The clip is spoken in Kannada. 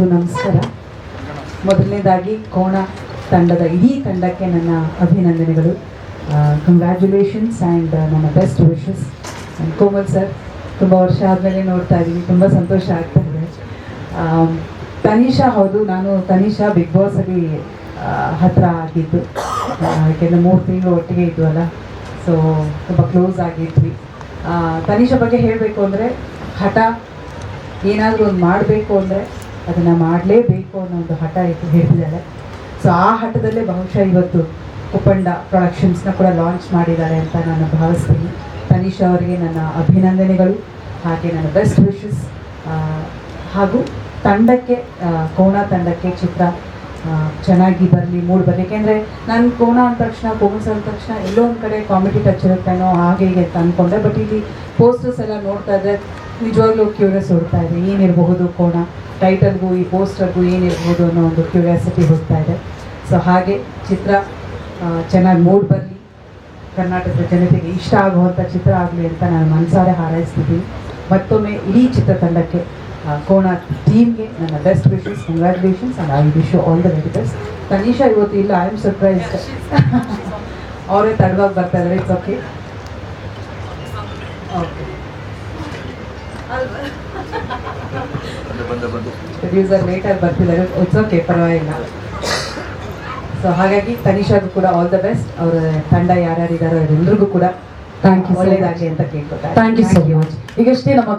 ಎಲ್ರಿಗೂ ನಮಸ್ಕಾರ. ಮೊದಲನೇದಾಗಿ ಕೋಣ ತಂಡದ ಇಡೀ ತಂಡಕ್ಕೆ ನನ್ನ ಅಭಿನಂದನೆಗಳು. ಕಂಗ್ರ್ಯಾಚುಲೇಷನ್ಸ್ ಆ್ಯಂಡ್ ನನ್ನ ಬೆಸ್ಟ್ ವಿಶಸ್ ಕೋಮಲ್ ಸರ್ ತುಂಬ ವರ್ಷ ಆದಮೇಲೆ ನೋಡ್ತಾ ಇದ್ದೀನಿ, ತುಂಬ ಸಂತೋಷ ಆಗ್ತಾ ಇದೆ. ತನಿಷಾ ಹೌದು, ನಾನು ತನಿಷಾ ಬಿಗ್ ಬಾಸಲ್ಲಿ ಹತ್ತಿರ ಆಗಿದ್ದು. ಯಾಕೆಂದರೆ ಮೂರು ತಿಂಗಳು ಒಟ್ಟಿಗೆ ಇದ್ವಲ್ಲ ಸೊ ತುಂಬ ಕ್ಲೋಸ್ ಆಗಿದ್ವಿ. ತನಿಷಾ ಬಗ್ಗೆ ಹೇಳಬೇಕು ಅಂದರೆ, ಹಠ ಏನಾದರೂ ಒಂದು ಮಾಡಬೇಕು ಅಂದರೆ ಅದನ್ನು ಮಾಡಲೇಬೇಕು ಅನ್ನೋ ಒಂದು ಹಠ ಇಟ್ಟು ಹಿಡಿದಿದ್ದಾಳೆ. ಸೊ ಆ ಹಠದಲ್ಲೇ ಬಹುಶಃ ಇವತ್ತು ಕುಪ್ಪಂಡ ಪ್ರೊಡಕ್ಷನ್ಸ್ನ ಕೂಡ ಲಾಂಚ್ ಮಾಡಿದ್ದಾರೆ ಅಂತ ನಾನು ಭಾವಿಸ್ತೀನಿ. ತನಿಷಾ ಅವರಿಗೆ ನನ್ನ ಅಭಿನಂದನೆಗಳು, ಹಾಗೆ ನನ್ನ ಬೆಸ್ಟ್ ವಿಶಸ್ ಹಾಗೂ ತಂಡಕ್ಕೆ ಕೋಣ ತಂಡಕ್ಕೆ ಚಿತ್ರ ಚೆನ್ನಾಗಿ ಬರಲಿ, ಮೂಡ್ ಬರಲಿ. ಯಾಕೆಂದರೆ ನಾನು ಕೋಣ ಅಂದ ತಕ್ಷಣ ಕೋಮಸ್ ಅಂದ ತಕ್ಷಣ ಎಲ್ಲೋ ಒಂದು ಕಡೆ ಕಾಮಿಡಿ ಟಚ್ ಇರುತ್ತೇನೋ ಹಾಗೆ ಹೀಗೆ ಅಂತ ಅಂದ್ಕೊಂಡೆ ಬಟ್ ಇಲ್ಲಿ ಪೋಸ್ಟರ್ಸ್ ಎಲ್ಲ ನೋಡ್ತಾ ಇದ್ದರೆ ನಿಜವಾಗ್ಲೂ ಕ್ಯೂರಿಯಸ್ ಹೋಗ್ತಾ ಇದೆ. ಏನಿರಬಹುದು ಕೋಣ? ಟೈಟಲ್ಗೂ ಈ ಪೋಸ್ಟರ್ಗೂ ಏನಿರ್ಬೋದು ಅನ್ನೋ ಒಂದು ಕ್ಯೂರಿಯಾಸಿಟಿ ಹೋಗ್ತಾ ಇದೆ. ಸೊ ಹಾಗೆ ಚಿತ್ರ ಚೆನ್ನಾಗಿ ಮೂಡ್ ಬರಲಿ. ಕರ್ನಾಟಕದ ಜನತೆಗೆ ಇಷ್ಟ ಆಗುವಂಥ ಚಿತ್ರ ಆಗಲಿ ಅಂತ ನಾನು ಮನಸಾರೆ ಹಾರೈಸ್ತಿದ್ದೀನಿ. ಮತ್ತೊಮ್ಮೆ ಇಡೀ ಚಿತ್ರತಂಡಕ್ಕೆ ಕೋಣ ಟೀಮ್ಗೆ ನನ್ನ best wishes congratulations and I wish all the very best Tanisha ಇವತ್ತು ಇಲ್ಲ ಐ ಆಮ್ ಸರ್ಪ್ರೈಸ್ಡ್ ಅವರೇ ತಡವಾಗಿ ಬರ್ತಾ ಇದ್ದಾರೆ ಇಟ್ಸ್ ಓಕೆ ಓಕೆ ಪ್ರೊಡ್ಯೂಸರ್ ಲೇಟಾಗಿ ಬರ್ತಿದ್ದಾರೆ ಇಟ್ಸ್ ಓಕೆ ಪರವಾಗಿಲ್ಲ. ಸೊ ಹಾಗಾಗಿ ತನಿಷಾಗೂ ಕೂಡ ಆಲ್ ದ ಬೆಸ್ಟ್ ಅವರ ತಂಡ ಯಾರ್ಯಾರಿದ್ದಾರೋ ಎಲ್ಲರಿಗೂ ಕೂಡ ಥ್ಯಾಂಕ್ ಯು much. ಅಂತ ಕೇಳ್ಕೊತಾರೆ ಥ್ಯಾಂಕ್ ಯು ಸೊ ಮಚ್ ಈಗಷ್ಟೇ ನಮ್ಮ